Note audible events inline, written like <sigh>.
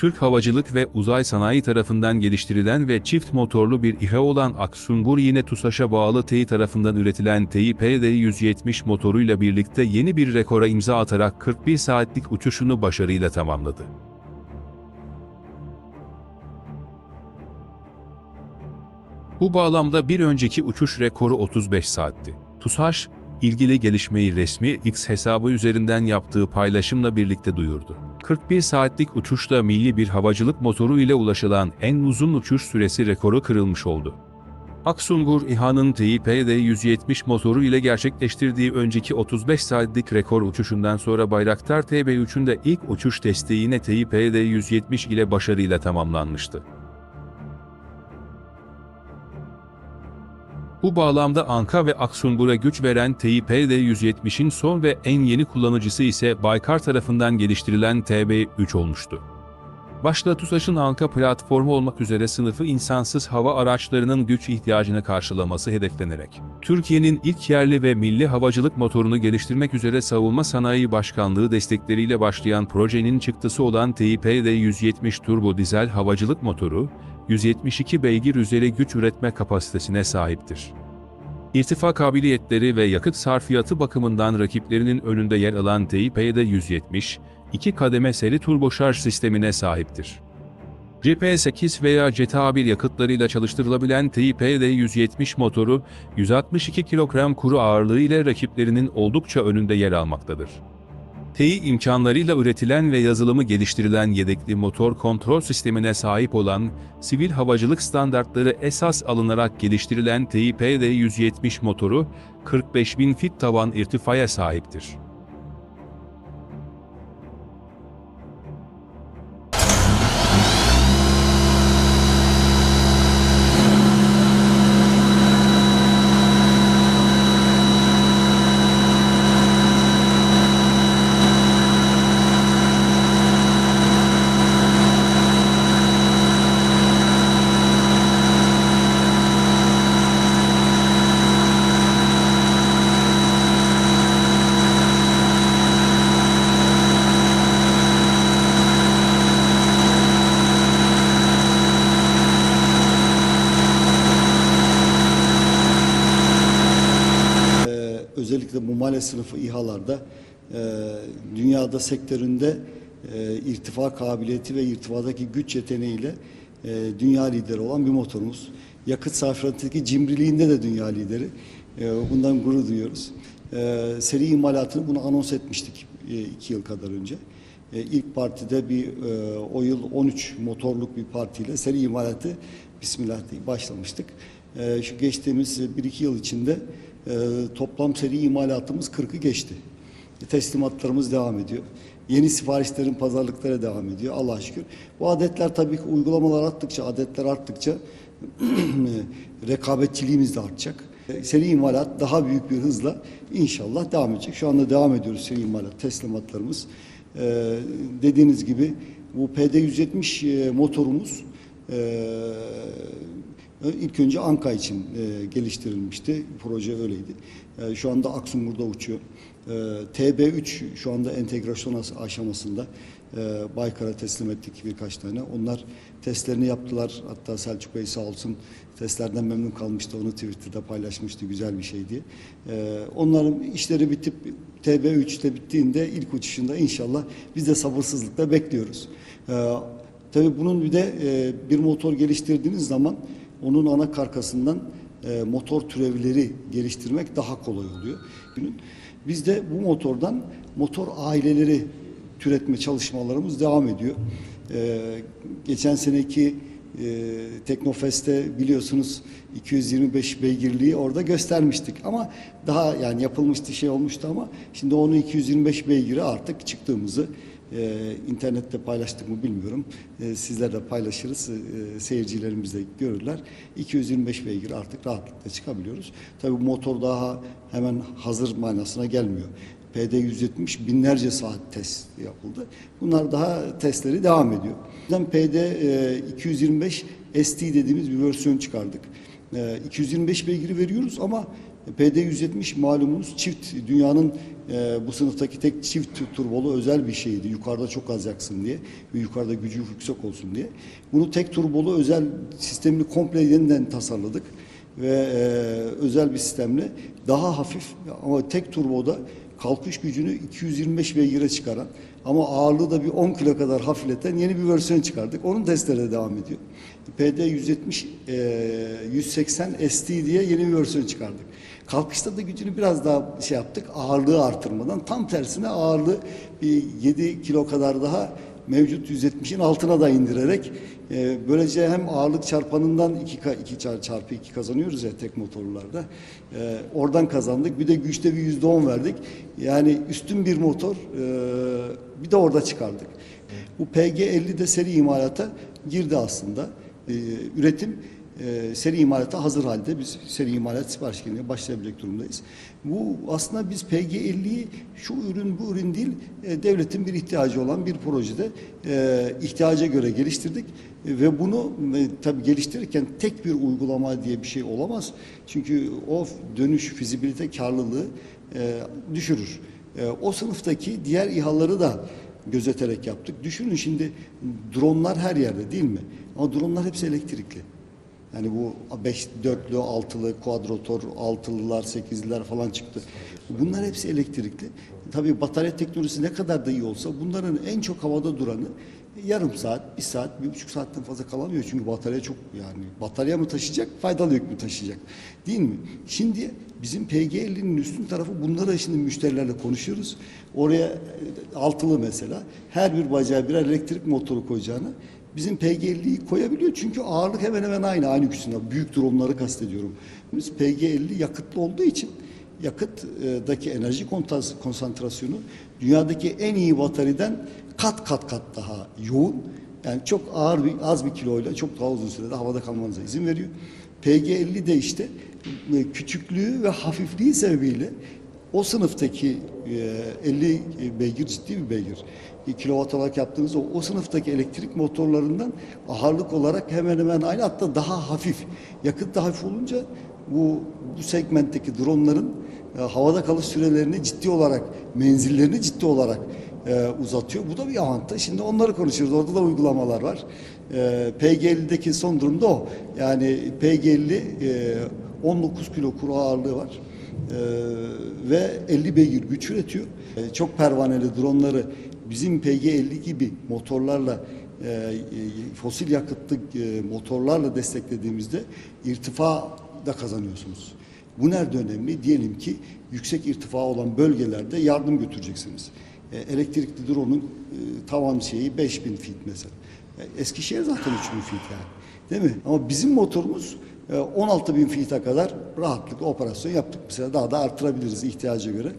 Türk Havacılık ve Uzay Sanayi tarafından geliştirilen ve çift motorlu bir İHA olan Aksungur yine TUSAŞ'a bağlı TEİ tarafından üretilen TEİ PD-170 motoruyla birlikte yeni bir rekora imza atarak 41 saatlik uçuşunu başarıyla tamamladı. Bu bağlamda bir önceki uçuş rekoru 35 saatti. TUSAŞ, ilgili gelişmeyi resmi X hesabı üzerinden yaptığı paylaşımla birlikte duyurdu. 41 saatlik uçuşta milli bir havacılık motoru ile ulaşılan en uzun uçuş süresi rekoru kırılmış oldu. Aksungur İHA'nın TİPD-170 motoru ile gerçekleştirdiği önceki 35 saatlik rekor uçuşundan sonra Bayraktar TB3'ün de ilk uçuş testi yine TİPD-170 ile başarıyla tamamlanmıştı. Bu bağlamda Anka ve Aksungur'a güç veren TİPD-170'in son ve en yeni kullanıcısı ise Baykar tarafından geliştirilen TB3 olmuştu. Başta TUSAŞ'ın Anka platformu olmak üzere sınıfı insansız hava araçlarının güç ihtiyacını karşılaması hedeflenerek, Türkiye'nin ilk yerli ve milli havacılık motorunu geliştirmek üzere Savunma Sanayi Başkanlığı destekleriyle başlayan projenin çıktısı olan TİPD-170 turbo dizel havacılık motoru, 172 beygir üzeri güç üretme kapasitesine sahiptir. İrtifa kabiliyetleri ve yakıt sarfiyatı bakımından rakiplerinin önünde yer alan TİPD-170, iki kademe seri turboşarj sistemine sahiptir. CP8 veya CTA1 yakıtlarıyla çalıştırılabilen TİPD-170 motoru, 162 kilogram kuru ağırlığı ile rakiplerinin oldukça önünde yer almaktadır. TEİ imkanlarıyla üretilen ve yazılımı geliştirilen yedekli motor kontrol sistemine sahip olan, sivil havacılık standartları esas alınarak geliştirilen TİPD-170 motoru, 45.000 fit tavan irtifaya sahiptir. Ee, özellikle bu male sınıfı İHA'larda e, dünyada sektöründe e, irtifa kabiliyeti ve irtifadaki güç yeteneğiyle e, dünya lideri olan bir motorumuz. Yakıt sarfiyatındaki cimriliğinde de dünya lideri. E, bundan gurur duyuyoruz. E, seri imalatını bunu anons etmiştik e, iki yıl kadar önce. E, ilk partide bir e, o yıl 13 motorluk bir partiyle seri imalatı Bismillah diye başlamıştık. E, şu geçtiğimiz 1-2 yıl içinde e, toplam seri imalatımız 40'ı geçti. Teslimatlarımız devam ediyor. Yeni siparişlerin pazarlıklara devam ediyor Allah'a şükür. Bu adetler tabii ki uygulamalar arttıkça, adetler arttıkça <clears throat> rekabetçiliğimiz de artacak. E, Seri imalat daha büyük bir hızla inşallah devam edecek. Şu anda devam ediyoruz seri imalat teslimatlarımız. Ee, dediğiniz gibi bu PD170 e, motorumuz e, ilk önce Anka için e, geliştirilmişti. Proje öyleydi. E, şu anda Aksungur'da uçuyor. E, TB3 şu anda entegrasyon as- aşamasında. E, Baykar'a teslim ettik birkaç tane. Onlar testlerini yaptılar. Hatta Selçuk Bey sağ olsun testlerden memnun kalmıştı. Onu Twitter'da paylaşmıştı. Güzel bir şey diye. E, onların işleri bitip TB3'te bittiğinde ilk uçuşunda inşallah biz de sabırsızlıkla bekliyoruz. E, tabii bunun bir de e, bir motor geliştirdiğiniz zaman onun ana karkasından e, motor türevleri geliştirmek daha kolay oluyor. Biz de bu motordan motor aileleri türetme çalışmalarımız devam ediyor. E, geçen seneki e, Teknofest'te biliyorsunuz 225 beygirliği orada göstermiştik ama daha yani yapılmıştı şey olmuştu ama şimdi onu 225 beygiri artık çıktığımızı e, internette paylaştık mı bilmiyorum. E, sizler de paylaşırız. E, seyircilerimiz de görürler. 225 beygir artık rahatlıkla çıkabiliyoruz. Tabii motor daha hemen hazır manasına gelmiyor. PD170 binlerce saat test yapıldı. Bunlar daha testleri devam ediyor. Bizden PD e, 225 ST dediğimiz bir versiyon çıkardık. E, 225 beygiri veriyoruz ama PD-170 malumunuz çift dünyanın e, bu sınıftaki tek çift turbolu özel bir şeydi. Yukarıda çok az yaksın diye ve yukarıda gücü yüksek olsun diye. Bunu tek turbolu özel sistemini komple yeniden tasarladık ve e, özel bir sistemle daha hafif ama tek turboda kalkış gücünü 225 beygire çıkaran ama ağırlığı da bir 10 kilo kadar hafifleten yeni bir versiyon çıkardık. Onun testleri devam ediyor. PD 170 e, 180 ST diye yeni bir versiyon çıkardık. Kalkışta da gücünü biraz daha şey yaptık. Ağırlığı artırmadan tam tersine ağırlığı bir 7 kilo kadar daha mevcut 170'in altına da indirerek e, böylece hem ağırlık çarpanından 2 2 çarpı 2 kazanıyoruz ya tek motorlarda. E, oradan kazandık. Bir de güçte bir yüzde on verdik. Yani üstün bir motor e, bir de orada çıkardık. Bu PG50 de seri imalata girdi aslında. E, üretim e, seri imalata hazır halde biz seri imalat sipariş gelmeye başlayabilecek durumdayız. Bu aslında biz PG50'yi şu ürün bu ürün değil e, devletin bir ihtiyacı olan bir projede e, ihtiyaca göre geliştirdik E, ve bunu e, tabii geliştirirken tek bir uygulama diye bir şey olamaz. Çünkü o dönüş fizibilite karlılığı e, düşürür. O sınıftaki diğer İHA'ları da gözeterek yaptık. Düşünün şimdi dronlar her yerde değil mi? Ama dronlar hepsi elektrikli. Yani bu 5 dörtlü, altılı, kuadrotor, altılılar, sekizliler falan çıktı. Bunlar hepsi elektrikli. Tabii batarya teknolojisi ne kadar da iyi olsa bunların en çok havada duranı yarım saat, bir saat, bir buçuk saatten fazla kalamıyor. Çünkü batarya çok yani batarya mı taşıyacak, faydalı yük mü taşıyacak? Değil mi? Şimdi bizim PG50'nin üstün tarafı bunları şimdi müşterilerle konuşuyoruz. Oraya e, altılı mesela her bir bacağa birer elektrik motoru koyacağını bizim PG50'yi koyabiliyor. Çünkü ağırlık hemen hemen aynı. Aynı güçünde. Büyük dronları kastediyorum. Biz PG50 yakıtlı olduğu için yakıttaki enerji konsantrasyonu dünyadaki en iyi bataryeden kat kat kat daha yoğun. Yani çok ağır bir az bir kiloyla çok daha uzun sürede havada kalmanıza izin veriyor. PG50 de işte e, küçüklüğü ve hafifliği sebebiyle o sınıftaki e, 50 beygir ciddi bir beygir. E, Kilowatt olarak yaptığınız o, o sınıftaki elektrik motorlarından ağırlık olarak hemen hemen aynı hatta daha hafif. Yakıt da hafif olunca bu, bu segmentteki dronların e, havada kalış sürelerini ciddi olarak, menzillerini ciddi olarak e, uzatıyor. Bu da bir avantaj. Şimdi onları konuşuyoruz. Orada da uygulamalar var. E, PG50'deki son durumda o. Yani PG50 e, 19 kilo kuru ağırlığı var. Ee, ve 50 beygir güç üretiyor. Ee, çok pervaneli dronları bizim PG50 gibi motorlarla e, e, fosil yakıtlı e, motorlarla desteklediğimizde irtifa da kazanıyorsunuz. Bu nerede önemli? Diyelim ki yüksek irtifa olan bölgelerde yardım götüreceksiniz. E, elektrikli drone'un e, tavan şeyi 5000 feet mesela. E, Eskişehir zaten 3000 feet yani. Değil mi? Ama bizim motorumuz e, 16 bin feet'e kadar rahatlıkla operasyon yaptık. Mesela daha da artırabiliriz ihtiyaca göre.